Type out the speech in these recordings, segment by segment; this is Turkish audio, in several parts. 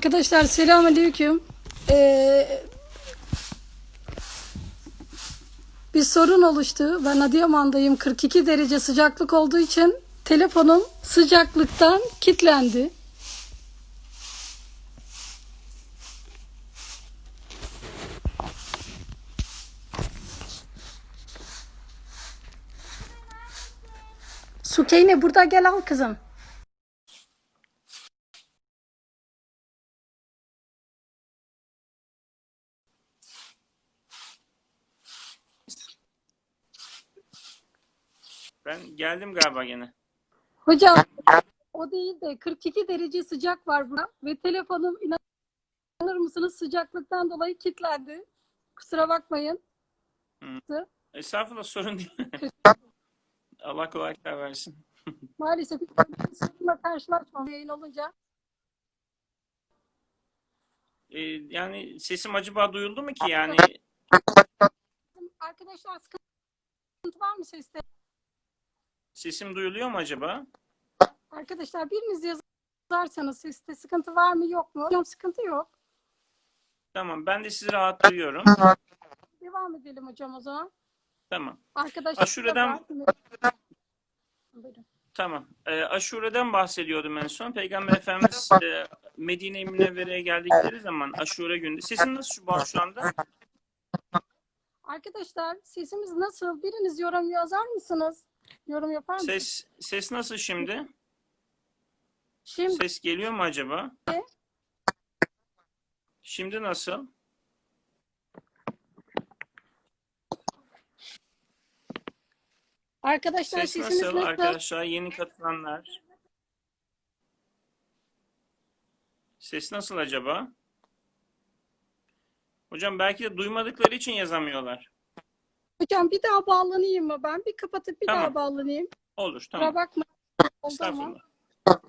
Arkadaşlar selamünaleyküm. Ee, bir sorun oluştu. Ben Adıyaman'dayım. 42 derece sıcaklık olduğu için telefonum sıcaklıktan kilitlendi. Sukeyne burada gel al kızım. Ben geldim galiba gene. Hocam o değil de 42 derece sıcak var burada ve telefonum inanır mısınız sıcaklıktan dolayı kilitlendi. Kusura bakmayın. Estağfurullah sorun değil. Allah kolaylıklar versin. Maalesef bir sorunla karşılaşmam yayın olunca. Ee, yani sesim acaba duyuldu mu ki yani? Arkadaşlar sıkıntı var mı seste? Sesim duyuluyor mu acaba? Arkadaşlar biriniz yazarsanız seste sıkıntı var mı yok mu? Hocam sıkıntı yok. Tamam ben de sizi rahat duyuyorum. Devam edelim hocam o zaman. Tamam. Arkadaşlar Aşure'den-. Tamam. Ee, Aşure'den bahsediyordum en son. Peygamber Efendimiz e, Medine-i Münevvere'ye geldikleri zaman Aşure günü. Sesin nasıl şu, şu anda? Arkadaşlar sesimiz nasıl? Biriniz yorum yazar mısınız? Yorum yapar mısınız? Ses ses nasıl şimdi? Şimdi Ses geliyor mu acaba? Şimdi nasıl? arkadaşlar Ses sesimiz nasıl nasıl? arkadaşlar? Yeni katılanlar. Ses nasıl acaba? Hocam belki de duymadıkları için yazamıyorlar. Hocam bir daha bağlanayım mı ben? Bir kapatıp bir Tamam. daha bağlanayım. Olur tamam. bakma. Oldu ama.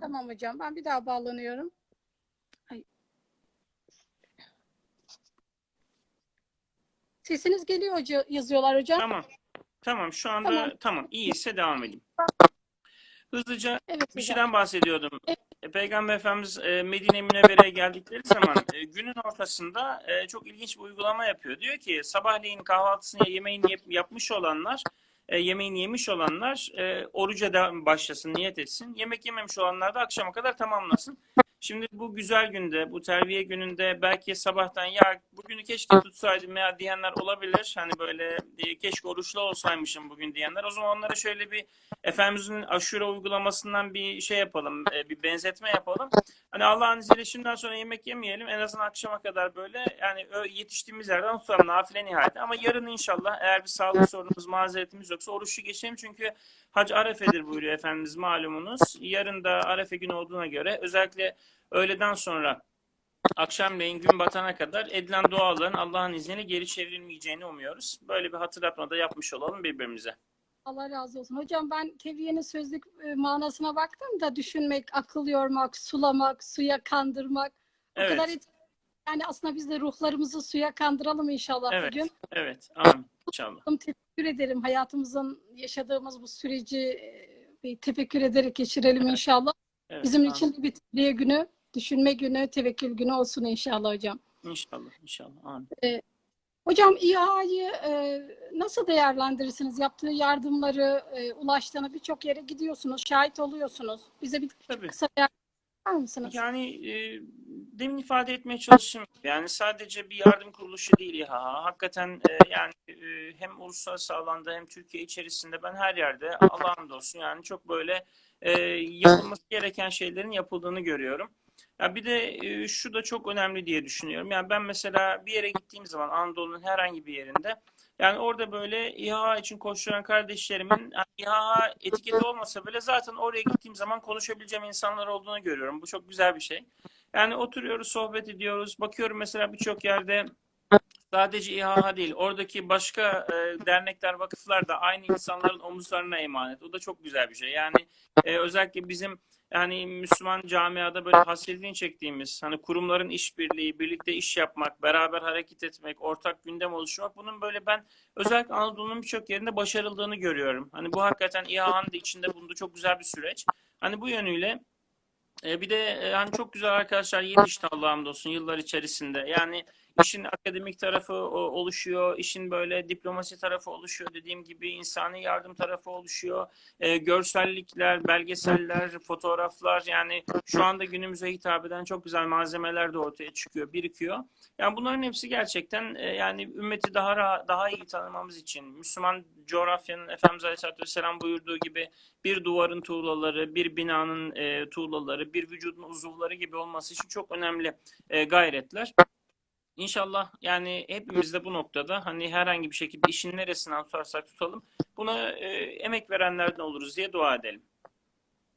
Tamam hocam ben bir daha bağlanıyorum. Ay. Sesiniz geliyor hoca, yazıyorlar hocam. Tamam. Tamam şu anda Tamam. tamam. İyiyse devam edeyim. Hızlıca Evet bir hocam. şeyden bahsediyordum. E, Peygamber Efendimiz e, Medine-i Münevvere'ye geldikleri zaman e, günün ortasında e, çok ilginç bir uygulama yapıyor. Diyor ki sabahleyin kahvaltısını yemeğini yap- yapmış olanlar e, yemeğini yemiş olanlar e, oruca da başlasın, niyet etsin. Yemek yememiş olanlar da akşama kadar tamamlasın. Şimdi bu güzel günde, bu terbiye gününde belki sabahtan ya bugünü keşke tutsaydım ya diyenler olabilir. Hani böyle e, keşke oruçlu olsaymışım bugün diyenler. O zaman onlara şöyle bir Efendimizin aşure uygulamasından bir şey yapalım, e, bir benzetme yapalım. Hani Allah'ın izniyle şimdiden sonra yemek yemeyelim. En azından akşama kadar böyle yani yetiştiğimiz yerden tutalım nafile nihayet. Ama yarın inşallah eğer bir sağlık sorunumuz, mazeretimiz yoksa oruçlu geçelim. Çünkü hac arefedir buyuruyor Efendimiz malumunuz. Yarın da arefe günü olduğuna göre özellikle öğleden sonra akşamleyin gün batana kadar edilen duaların Allah'ın izniyle geri çevrilmeyeceğini umuyoruz. Böyle bir hatırlatma da yapmış olalım birbirimize. Allah razı olsun. Hocam ben tevriyenin sözlük e, manasına baktım da düşünmek, akıl yormak, sulamak, suya kandırmak. O Evet. kadar et- yani aslında biz de ruhlarımızı suya kandıralım inşallah Evet. bugün. Evet. Amin. İnşallah. Teşekkür ederim. Hayatımızın yaşadığımız bu süreci e, bir tefekkür ederek geçirelim inşallah. Evet, Bizim için de bir tevriye günü, düşünme günü, tevekkül günü olsun inşallah hocam. İnşallah. İnşallah. Amin. Hocam İHA'yı e, nasıl değerlendirirsiniz? Yaptığı yardımları, e, ulaştığını birçok yere gidiyorsunuz, şahit oluyorsunuz. Bize bir Tabii. kısa değerlendirir misiniz? Yani e, demin ifade etmeye çalıştım. Yani sadece bir yardım kuruluşu değil ya. Hakikaten e, yani e, hem uluslararası alanda hem Türkiye içerisinde ben her yerde Allah'ım olsun yani çok böyle e, yapılması gereken şeylerin yapıldığını görüyorum. Ya bir de e, şu da çok önemli diye düşünüyorum. Yani ben mesela bir yere gittiğim zaman Anadolu'nun herhangi bir yerinde yani orada böyle İHA için koşturan kardeşlerimin yani İHA etiketi olmasa bile zaten oraya gittiğim zaman konuşabileceğim insanlar olduğunu görüyorum. Bu çok güzel bir şey. Yani oturuyoruz, sohbet ediyoruz. Bakıyorum mesela birçok yerde sadece İHA değil, oradaki başka e, dernekler, vakıflar da aynı insanların omuzlarına emanet. O da çok güzel bir şey. Yani e, özellikle bizim yani Müslüman camiada böyle hasretini çektiğimiz hani kurumların işbirliği, birlikte iş yapmak, beraber hareket etmek, ortak gündem oluşturmak bunun böyle ben özellikle Anadolu'nun birçok yerinde başarıldığını görüyorum. Hani bu hakikaten İHA'nın da içinde bulunduğu çok güzel bir süreç. Hani bu yönüyle E, bir de e, hani çok güzel arkadaşlar yetişti Allah'a hamdolsun yıllar içerisinde. Yani işin akademik tarafı oluşuyor, işin böyle diplomasi tarafı oluşuyor. Dediğim gibi insani yardım tarafı oluşuyor. E, görsellikler, belgeseller, fotoğraflar yani şu anda günümüze hitap eden çok güzel malzemeler de ortaya çıkıyor, birikiyor. Yani bunların hepsi gerçekten e, yani ümmeti daha ra- daha iyi tanımamız için Müslüman coğrafyanın Efendimiz Aleyhisselatü Vesselam buyurduğu gibi bir duvarın tuğlaları, bir binanın e, tuğlaları, bir vücudun uzuvları gibi olması için çok önemli e, gayretler. İnşallah yani hepimiz de bu noktada hani herhangi bir şekilde işin neresinden tutarsak tutalım buna e, emek verenlerden oluruz diye dua edelim.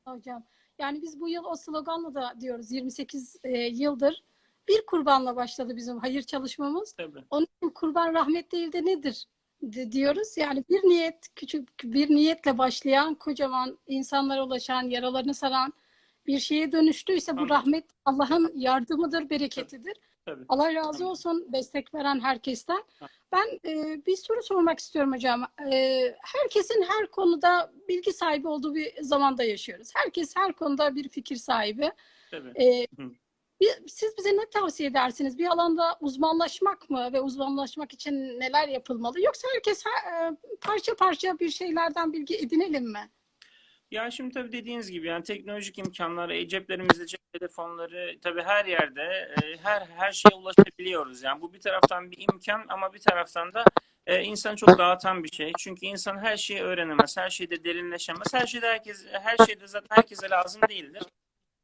Hocam. Yani biz bu yıl o sloganla da diyoruz 28 e, yıldır bir kurbanla başladı bizim hayır çalışmamız. Tabii. Onun için kurban rahmet değil de nedir di- diyoruz. Yani bir niyet, küçük bir niyetle başlayan, kocaman insanlara ulaşan, yaralarını saran bir şeye dönüştüyse bu rahmet Allah'ın yardımıdır, bereketidir. Tabii. Allah razı olsun destek veren herkesten. Ben e, bir soru sormak istiyorum hocam. E, herkesin her konuda bilgi sahibi olduğu bir zamanda yaşıyoruz. Herkes her konuda bir fikir sahibi. Tabii. E, bir- siz bize ne tavsiye edersiniz? Bir alanda uzmanlaşmak mı ve uzmanlaşmak için neler yapılmalı? Yoksa herkes her- e, parça parça bir şeylerden bilgi edinelim mi? Ya şimdi tabii dediğiniz gibi yani teknolojik imkanlar, e, ceplerimizde cep telefonları tabii her yerde e, her her şeye ulaşabiliyoruz. Yani bu bir taraftan bir imkan ama bir taraftan da e, insanı çok dağıtan bir şey. Çünkü insan her şeyi öğrenemez, her şeyde derinleşemez. Her şeyde herkes her şeyde zaten herkese lazım değildir.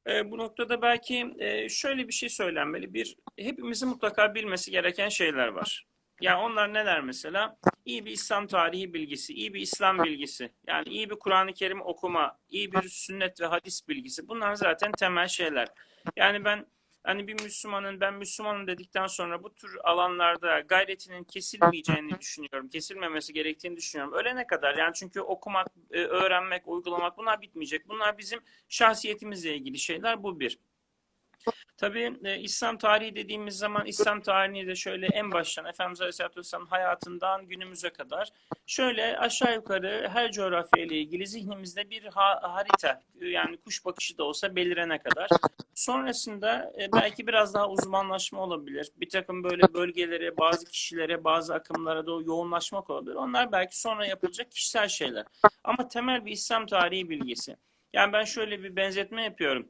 E, bu noktada belki e, şöyle bir şey söylenmeli. Bir hepimizin mutlaka bilmesi gereken şeyler var. Yani onlar neler mesela? İyi bir İslam tarihi bilgisi, iyi bir İslam bilgisi, yani iyi bir Kur'an-ı Kerim okuma, iyi bir sünnet ve hadis bilgisi. Bunlar zaten temel şeyler. Yani ben hani bir Müslümanın ben Müslümanım dedikten sonra bu tür alanlarda gayretinin kesilmeyeceğini düşünüyorum. Kesilmemesi gerektiğini düşünüyorum. Ölene kadar yani çünkü okumak, e, öğrenmek, uygulamak bunlar bitmeyecek. Bunlar bizim şahsiyetimizle ilgili şeyler. Bu bir. Tabii e, İslam tarihi dediğimiz zaman İslam tarihini de şöyle en baştan Efendimiz Aleyhisselatü Vesselam'ın hayatından günümüze kadar şöyle aşağı yukarı her coğrafya ile ilgili zihnimizde bir ha- harita yani kuş bakışı da olsa belirene kadar. Sonrasında e, belki biraz daha uzmanlaşma olabilir. Bir takım böyle bölgelere, bazı kişilere, bazı akımlara da yoğunlaşmak olabilir. Onlar belki sonra yapılacak kişisel şeyler. Ama temel bir İslam tarihi bilgisi. Yani ben şöyle bir benzetme yapıyorum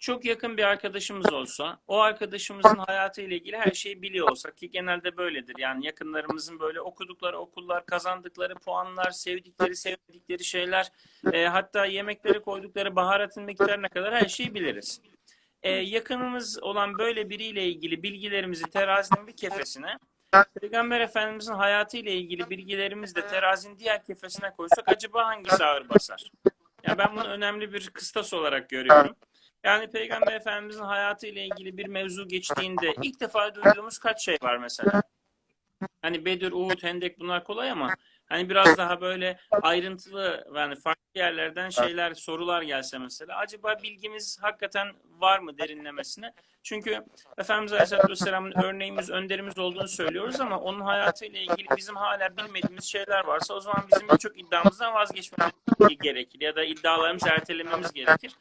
çok yakın bir arkadaşımız olsa, o arkadaşımızın hayatı ile ilgili her şeyi biliyor olsak ki genelde böyledir. Yani yakınlarımızın böyle okudukları okullar, kazandıkları puanlar, sevdikleri, sevmedikleri şeyler, e, hatta yemeklere koydukları baharatın miktarına kadar her şeyi biliriz. E, yakınımız olan böyle biriyle ilgili bilgilerimizi terazinin bir kefesine, Peygamber Efendimizin hayatı ile ilgili bilgilerimizi de terazinin diğer kefesine koysak acaba hangisi ağır basar? Yani ben bunu önemli bir kıstas olarak görüyorum. Yani Peygamber Efendimizin hayatı ile ilgili bir mevzu geçtiğinde ilk defa duyduğumuz kaç şey var mesela? Hani Bedir, Uhud, Hendek bunlar kolay ama hani biraz daha böyle ayrıntılı yani farklı yerlerden şeyler, sorular gelse mesela acaba bilgimiz hakikaten var mı derinlemesine? Çünkü Efendimiz Aleyhisselatü Vesselam'ın örneğimiz, önderimiz olduğunu söylüyoruz ama onun hayatıyla ilgili bizim hala bilmediğimiz şeyler varsa o zaman bizim birçok iddiamızdan vazgeçmemiz gerekir ya da iddialarımızı ertelememiz gerekir.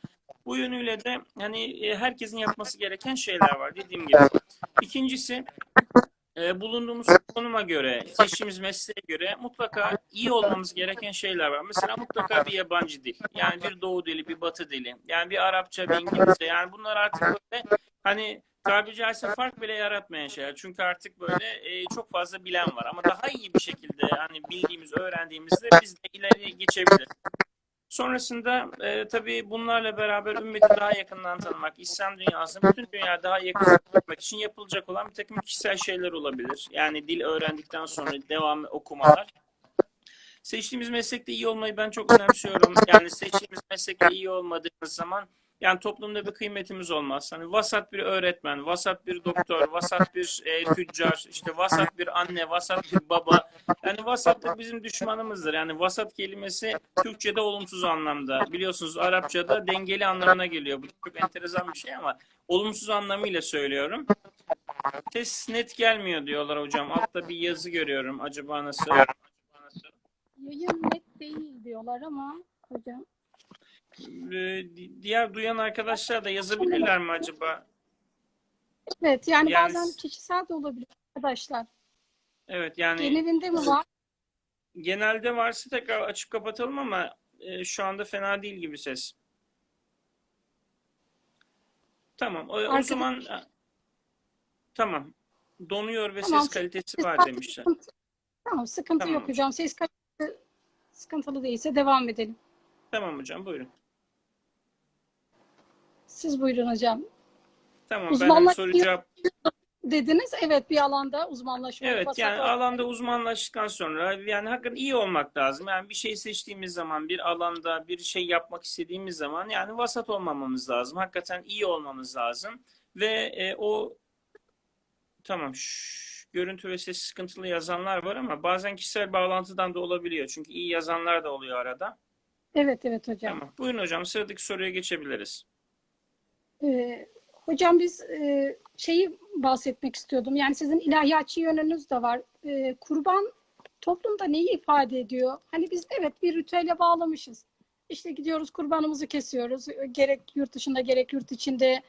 Bu yönüyle de hani herkesin yapması gereken şeyler var dediğim gibi. İkincisi e, bulunduğumuz konuma göre, seçtiğimiz mesleğe göre mutlaka iyi olmamız gereken şeyler var. Mesela mutlaka bir yabancı dil. Yani bir doğu dili, bir batı dili. Yani bir Arapça, bir İngilizce. Yani bunlar artık böyle hani tabiri caizse fark bile yaratmayan şeyler. Çünkü artık böyle e, çok fazla bilen var. Ama daha iyi bir şekilde yani bildiğimiz, öğrendiğimizde biz de ileri geçebiliriz. Sonrasında e, tabii bunlarla beraber ümmeti daha yakından tanımak, İslam dünyasını bütün dünya daha yakın tanımak için yapılacak olan bir takım kişisel şeyler olabilir. Yani dil öğrendikten sonra devam okumalar. Seçtiğimiz meslekte iyi olmayı ben çok önemsiyorum. Yani seçtiğimiz meslekte iyi olmadığımız zaman yani toplumda bir kıymetimiz olmaz. Hani vasat bir öğretmen, vasat bir doktor, vasat bir e, tüccar, işte vasat bir anne, vasat bir baba. Yani vasatlık bizim düşmanımızdır. Yani vasat kelimesi Türkçe'de olumsuz anlamda. Biliyorsunuz Arapça'da dengeli anlamına geliyor. Bu çok enteresan bir şey ama olumsuz anlamıyla söylüyorum. Ses net gelmiyor diyorlar hocam. Altta bir yazı görüyorum. Acaba nasıl? Yayın net değil diyorlar ama hocam. E, diğer duyan arkadaşlar da yazabilirler mi acaba? Evet yani, Yani- bazen kişisel de olabilir arkadaşlar. Evet yani Genelinde mi var? genelde varsa tekrar açıp kapatalım ama e, şu anda fena değil gibi ses. Tamam. O, o zaman e, tamam. Donuyor ve Tamam, ses kalitesi Ses var demişler. sıkıntı- Tamam sıkıntı Tamam yok hocam. Ses kalitesi sıkıntılı değilse devam edelim. Tamam hocam buyurun. Siz buyurun hocam. Tamam ben soru cevap Dediniz evet bir alanda uzmanlaşma. Evet yani olmak. alanda uzmanlaştıktan sonra yani hakikaten iyi olmak lazım. Yani bir şey seçtiğimiz zaman bir alanda bir şey yapmak istediğimiz zaman yani vasat olmamamız lazım. Hakikaten iyi olmamız lazım ve e, o tamam şş, görüntü ve ses sıkıntılı yazanlar var ama bazen kişisel bağlantıdan da olabiliyor. Çünkü iyi yazanlar da oluyor arada. Evet evet hocam. Tamam. Buyurun hocam sıradaki soruya geçebiliriz. Ee, hocam biz e, şeyi bahsetmek istiyordum. Yani sizin ilahiyatçı yönünüz de var. Ee, kurban toplumda neyi ifade ediyor? Hani biz evet bir ritüele bağlamışız. İşte gidiyoruz kurbanımızı kesiyoruz. Gerek yurt dışında gerek yurt içinde.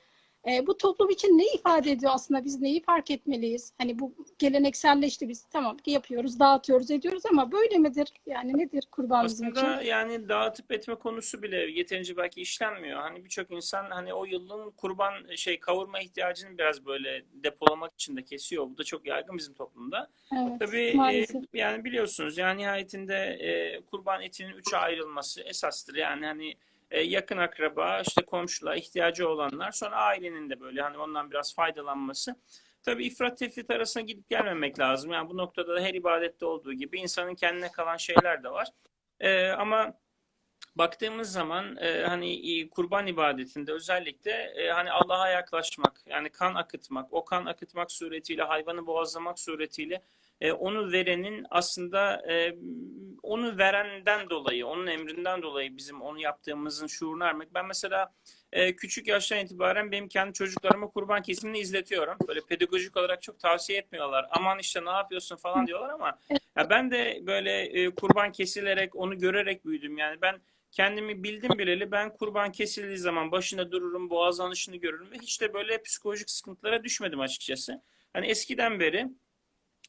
Ee, bu toplum için ne ifade ediyor aslında? Biz neyi fark etmeliyiz? Hani bu gelenekselleşti biz. Tamam yapıyoruz, dağıtıyoruz, ediyoruz ama böyle midir? Yani nedir kurban bizim için? Aslında yani dağıtıp etme konusu bile yeterince belki işlenmiyor. Hani birçok insan hani o yılın kurban şey kavurma ihtiyacını biraz böyle depolamak için de kesiyor. Bu da çok yaygın bizim toplumda. Evet, Tabii e, yani biliyorsunuz yani nihayetinde e, kurban etinin üçe ayrılması esastır. Yani hani e, yakın akraba, işte komşular, ihtiyacı olanlar, sonra ailenin de böyle hani ondan biraz faydalanması. Tabii ifrat tefrit arasına gidip gelmemek lazım. Yani bu noktada da her ibadette olduğu gibi insanın kendine kalan şeyler de var. E, ama baktığımız zaman e, hani e, kurban ibadetinde özellikle e, hani Allah'a yaklaşmak, yani kan akıtmak, o kan akıtmak suretiyle hayvanı boğazlamak suretiyle e, onu verenin aslında e, onu verenden dolayı, onun emrinden dolayı bizim onu yaptığımızın şuurunu ermek. Ben mesela e, küçük yaştan itibaren benim kendi çocuklarıma kurban kesimini izletiyorum. Böyle pedagojik olarak çok tavsiye etmiyorlar. Aman işte ne yapıyorsun falan diyorlar ama ya ben de böyle e, kurban kesilerek onu görerek büyüdüm. Yani ben kendimi bildim bileli ben kurban kesildiği zaman başında dururum, boğazlanışını görürüm ve hiç de böyle psikolojik sıkıntılara düşmedim açıkçası. Hani eskiden beri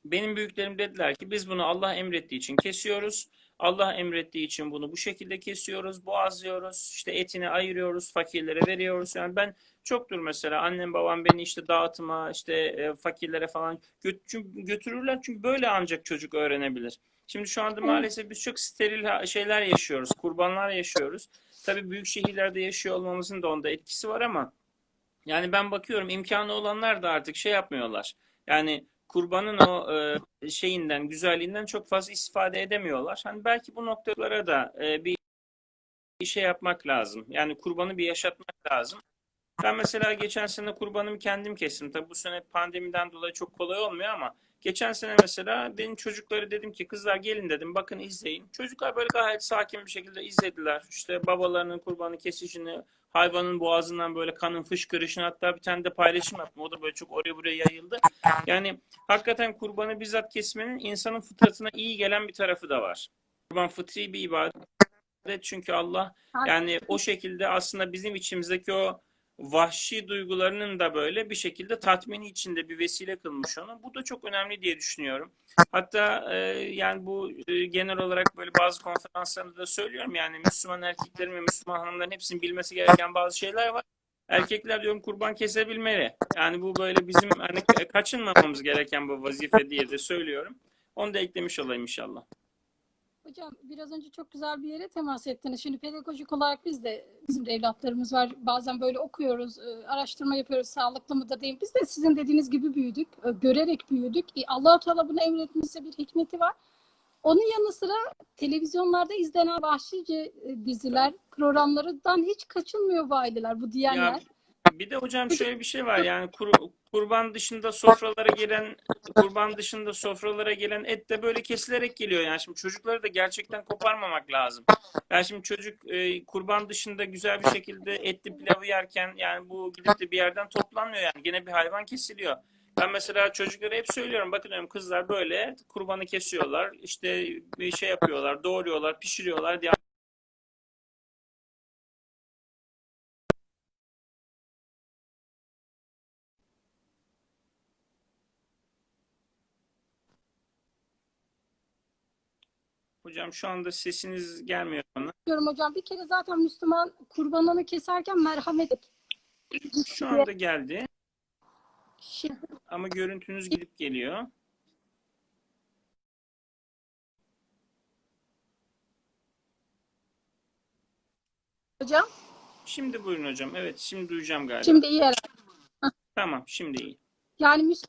benim büyüklerim dediler ki biz bunu Allah emrettiği için kesiyoruz. Allah emrettiği için bunu bu şekilde kesiyoruz, boğazlıyoruz, işte etini ayırıyoruz, fakirlere veriyoruz. Yani ben çoktur mesela annem babam beni işte dağıtıma, işte e, fakirlere falan götürürler çünkü böyle ancak çocuk öğrenebilir. Şimdi şu anda maalesef biz çok steril şeyler yaşıyoruz, kurbanlar yaşıyoruz. Tabii büyük şehirlerde yaşıyor olmamızın da onda etkisi var ama yani ben bakıyorum imkanı olanlar da artık şey yapmıyorlar. Yani kurbanın o e, şeyinden, güzelliğinden çok fazla istifade edemiyorlar. Hani belki bu noktalara da e, bir şey yapmak lazım. Yani kurbanı bir yaşatmak lazım. Ben mesela geçen sene kurbanımı kendim kestim. Tabii bu sene pandemiden dolayı çok kolay olmuyor ama geçen sene mesela benim çocukları dedim ki kızlar gelin dedim bakın izleyin. Çocuklar böyle gayet sakin bir şekilde izlediler. İşte babalarının kurbanı kesişini, hayvanın boğazından böyle kanın fışkırışını hatta bir tane de paylaşım yaptım. O da böyle çok oraya buraya yayıldı. Yani hakikaten kurbanı bizzat kesmenin insanın fıtratına iyi gelen bir tarafı da var. Kurban fıtri bir ibadet çünkü Allah yani o şekilde aslında bizim içimizdeki o vahşi duygularının da böyle bir şekilde tatmini içinde bir vesile kılmış onu. Bu da çok önemli diye düşünüyorum. Hatta e, yani bu e, genel olarak böyle bazı konferanslarında da söylüyorum yani Müslüman erkeklerin ve Müslüman hanımların hepsinin bilmesi gereken bazı şeyler var. Erkekler diyorum kurban kesebilmeli. Yani bu böyle bizim hani kaçınmamamız gereken bu vazife diye de söylüyorum. Onu da eklemiş olayım inşallah. Hocam biraz önce çok güzel bir yere temas ettiniz. Şimdi pedagojik olarak biz de bizim de evlatlarımız var. Bazen böyle okuyoruz, e, araştırma yapıyoruz. Sağlıklı mı da değil. Biz de sizin dediğiniz gibi büyüdük. e, Görerek büyüdük. E, Allah-u Teala bunu emretmişse bir hikmeti var. Onun yanı sıra televizyonlarda izlenen vahşice diziler, programlarından hiç kaçınmıyor bu aileler, bu diyenler. Ya bir de hocam şöyle bir şey var yani kur, kurban dışında sofralara gelen kurban dışında sofralara gelen et de böyle kesilerek geliyor yani şimdi çocukları da gerçekten koparmamak lazım. Yani şimdi çocuk e, kurban dışında güzel bir şekilde etli pilavı yerken yani bu gidip de bir yerden toplanmıyor yani gene bir hayvan kesiliyor. Ben mesela çocuklara hep söylüyorum bakın diyorum kızlar böyle kurbanı kesiyorlar işte bir şey yapıyorlar doğruyorlar pişiriyorlar diye Hocam şu anda sesiniz gelmiyor bana. Diyorum hocam bir kere zaten Müslüman kurbanını keserken merhamet Şu anda geldi Şimdi ama görüntünüz gidip geliyor. hocam Şimdi buyurun hocam. Evet şimdi duyacağım galiba. şimdi iyi herhalde. Tamam şimdi iyi. Yani Müs-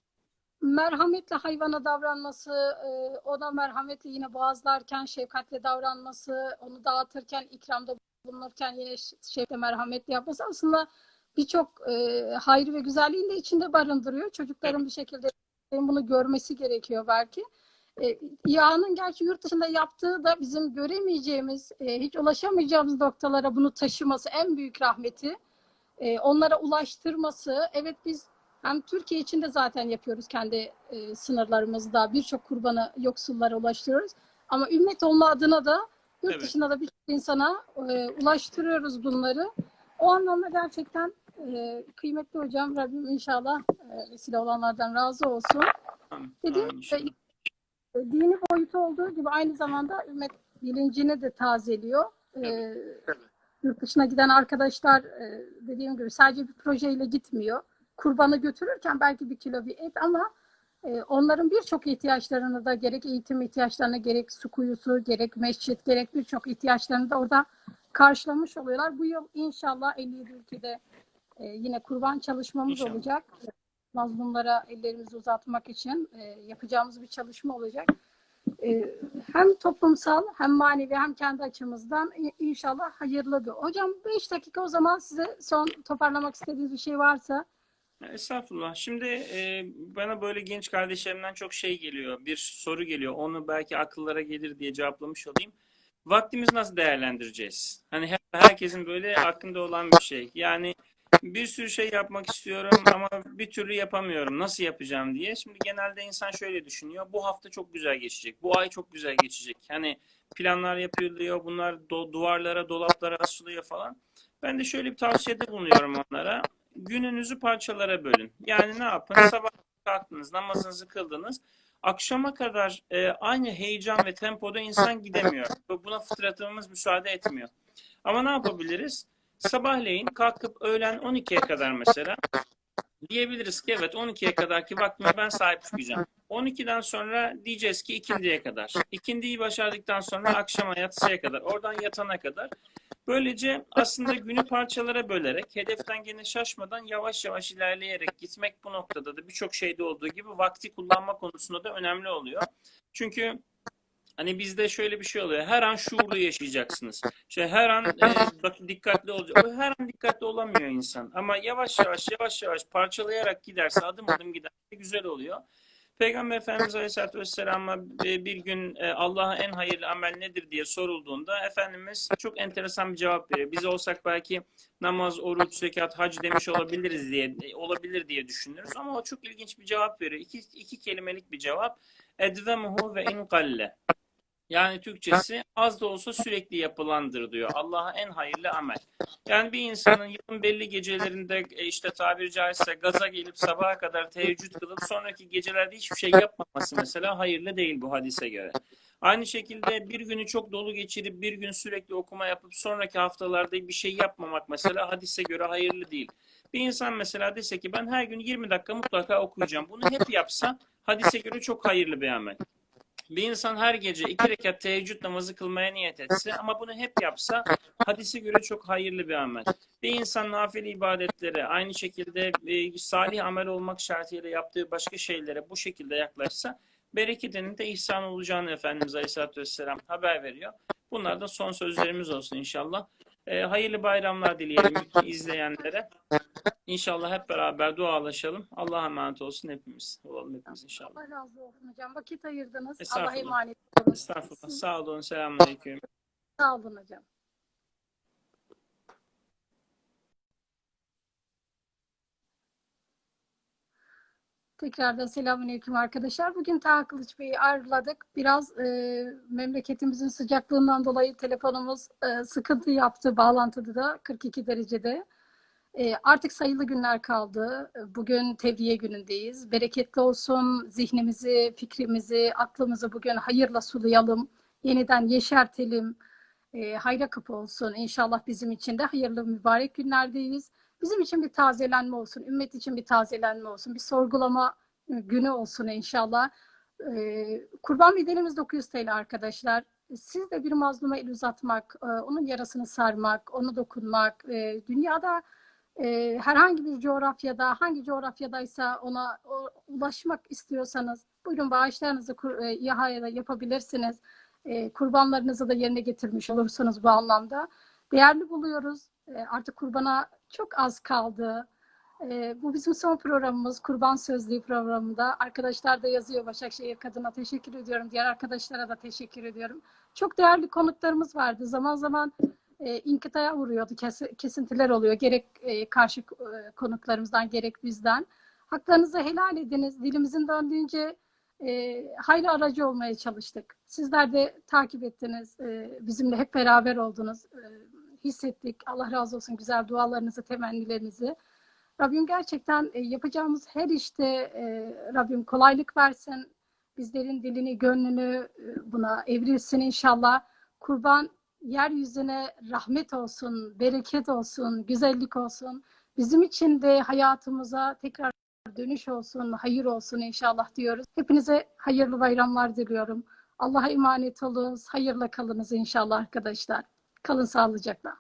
merhametle hayvana davranması, e, ona merhametle yine boğazlarken şefkatle davranması, onu dağıtırken ikramda bulunurken yine şefkatle merhametle yapması aslında birçok e, hayrı ve güzelliğini de içinde barındırıyor. Çocukların bir şekilde bunu görmesi gerekiyor belki. E, İHA'nın gerçi yurt dışında yaptığı da bizim göremeyeceğimiz, e, hiç ulaşamayacağımız noktalara bunu taşıması en büyük rahmeti. E, onlara ulaştırması. Evet biz hem Türkiye içinde zaten yapıyoruz kendi e, sınırlarımızda. Birçok kurbanı yoksullara ulaştırıyoruz. Ama ümmet olma adına da yurt Evet. dışında da birçok insana e, ulaştırıyoruz bunları. O anlamda gerçekten e, kıymetli hocam Rabbim inşallah e, vesile olanlardan razı olsun. Amin. Dediğim gibi e, dini boyutu olduğu gibi aynı zamanda ümmet bilincini de tazeliyor. E, yurt dışına giden arkadaşlar e, dediğim gibi sadece bir projeyle gitmiyor. Kurbanı götürürken belki bir kilo bir et ama e, onların birçok ihtiyaçlarını da gerek eğitim ihtiyaçlarını gerek su kuyusu gerek mescit gerek birçok ihtiyaçlarını da orada karşılamış oluyorlar. Bu yıl inşallah 57 ülkede e, yine kurban çalışmamız İnşallah. olacak. Mazlumlara ellerimizi uzatmak için e, yapacağımız bir çalışma olacak. E, hem toplumsal hem manevi hem kendi açımızdan inşallah hayırlıdır. Hocam 5 dakika o zaman size son toparlamak istediğiniz bir şey varsa. Estağfurullah. Şimdi e, bana böyle genç kardeşlerimden çok şey geliyor. Bir soru geliyor. Onu belki akıllara gelir diye cevaplamış olayım. Vaktimizi nasıl değerlendireceğiz? Hani hep herkesin böyle aklında olan bir şey. Yani bir sürü şey yapmak istiyorum ama bir türlü yapamıyorum. Nasıl yapacağım diye. Şimdi genelde insan şöyle düşünüyor. Bu hafta çok güzel geçecek. Bu ay çok güzel geçecek. Hani planlar yapılıyor. Bunlar do- duvarlara, dolaplara asılıyor falan. Ben de şöyle bir tavsiyede bulunuyorum onlara gününüzü parçalara bölün. Yani ne yapın? Sabah kalktınız, namazınızı kıldınız. Akşama kadar e, aynı heyecan ve tempoda insan gidemiyor. Buna fıtratımız müsaade etmiyor. Ama ne yapabiliriz? Sabahleyin kalkıp öğlen 12'ye kadar mesela diyebiliriz ki evet 12'ye kadarki vaktime ben sahip çıkacağım. 12'den sonra diyeceğiz ki ikindiye kadar. İkindiyi başardıktan sonra akşama yatsıya kadar. Oradan yatana kadar. Böylece aslında günü parçalara bölerek, hedeften gene şaşmadan yavaş yavaş ilerleyerek gitmek bu noktada da birçok şeyde olduğu gibi vakti kullanma konusunda da önemli oluyor. Çünkü hani bizde şöyle bir şey oluyor. Her an şuurlu yaşayacaksınız. İşte her an e, dikkatli olacak. O Her an dikkatli olamıyor insan. Ama yavaş yavaş yavaş yavaş parçalayarak giderse, adım adım giderse güzel oluyor. Peygamber Efendimiz Aleyhisselatü Vesselam'a bir gün e, Allah'a en hayırlı amel nedir diye sorulduğunda Efendimiz çok enteresan bir cevap veriyor. Biz olsak belki namaz, oruç, zekat, hac demiş olabiliriz diye e, olabilir diye düşünürüz ama o çok ilginç bir cevap veriyor. İki, iki kelimelik bir cevap. Edvemuhu ve in galle. Yani Türkçesi az da olsa sürekli yapılandır diyor. Allah'a en hayırlı amel. Yani bir insanın yılın belli gecelerinde e, işte tabiri caizse gaza gelip sabaha kadar teheccüd kılıp sonraki gecelerde hiçbir şey yapmaması mesela hayırlı değil bu hadise göre. Aynı şekilde bir günü çok dolu geçirip bir gün sürekli okuma yapıp sonraki haftalarda bir şey yapmamak mesela hadise göre hayırlı değil. Bir insan mesela dese ki ben her gün 20 dakika mutlaka okuyacağım. Bunu hep yapsa hadise göre çok hayırlı bir amel. Bir insan her gece iki rekat teheccüd namazı kılmaya niyet etse ama bunu hep yapsa hadise göre çok hayırlı bir amel. Bir insan nafile ibadetleri aynı şekilde e, salih amel olmak şartıyla yaptığı başka şeylere bu şekilde yaklaşsa bereketinin de ihsan olacağını Efendimiz Aleyhisselatü Vesselam haber veriyor. Bunlar da son sözlerimiz olsun inşallah. E, hayırlı bayramlar dileyelim izleyenlere. İnşallah hep beraber dualaşalım. Allah'a emanet olsun hepimiz. Olalım hepimiz inşallah. Allah razı olsun hocam. Vakit ayırdınız. Allah'a emanet olun. Estağfurullah. Sağ olun. Selamünaleyküm. Sağ olun hocam. Tekrardan selamünaleyküm arkadaşlar. Bugün Taha Kılıç Bey'i ağırladık. Biraz e, memleketimizin sıcaklığından dolayı telefonumuz e, sıkıntı yaptı bağlantıda da 42 derecede. E, artık sayılı günler kaldı. Bugün Tevriye günündeyiz. Bereketli olsun zihnimizi, fikrimizi, aklımızı bugün hayırla sulayalım. yeniden yeşertelim. E, hayra kapı olsun. İnşallah bizim için de hayırlı mübarek günlerdeyiz. Bizim için bir tazelenme olsun. Ümmet için bir tazelenme olsun. Bir sorgulama e, günü olsun inşallah. E, Kurban bedenimiz 900 TL arkadaşlar. Siz de bir mazluma el uzatmak, e, onun yarasını sarmak, onu dokunmak, dünyada herhangi bir coğrafyada, hangi coğrafyadaysa ona ulaşmak istiyorsanız buyurun bağışlarınızı İHA'ya da yapabilirsiniz. Kurbanlarınızı da yerine getirmiş olursunuz bu anlamda. Değerli buluyoruz. E, artık kurbana çok az kaldı. E, bu bizim son programımız. Kurban Sözlüğü programında. Arkadaşlar da yazıyor. Başakşehir Kadın'a teşekkür ediyorum. Diğer arkadaşlara da teşekkür ediyorum. Çok değerli konuklarımız vardı. Zaman zaman e, inkıtaya uğruyordu. Kes, kesintiler oluyor. Gerek karşı konuklarımızdan gerek bizden. Haklarınızı helal ediniz. Dilimizin döndüğünce hayli aracı olmaya çalıştık. Sizler de takip ettiniz. Bizimle hep beraber oldunuz. E, hissettik. Allah razı olsun güzel dualarınızı, temennilerinizi. Rabbim gerçekten e, yapacağımız her işte e, Rabbim kolaylık versin. Bizlerin dilini, gönlünü e, buna evrilsin inşallah. Kurban yeryüzüne rahmet olsun, bereket olsun, güzellik olsun. Bizim için de hayatımıza tekrar dönüş olsun, hayır olsun inşallah diyoruz. Hepinize hayırlı bayramlar diliyorum. Allah'a emanet olun, hayırla kalınız inşallah arkadaşlar. Kalın sağlıcakla.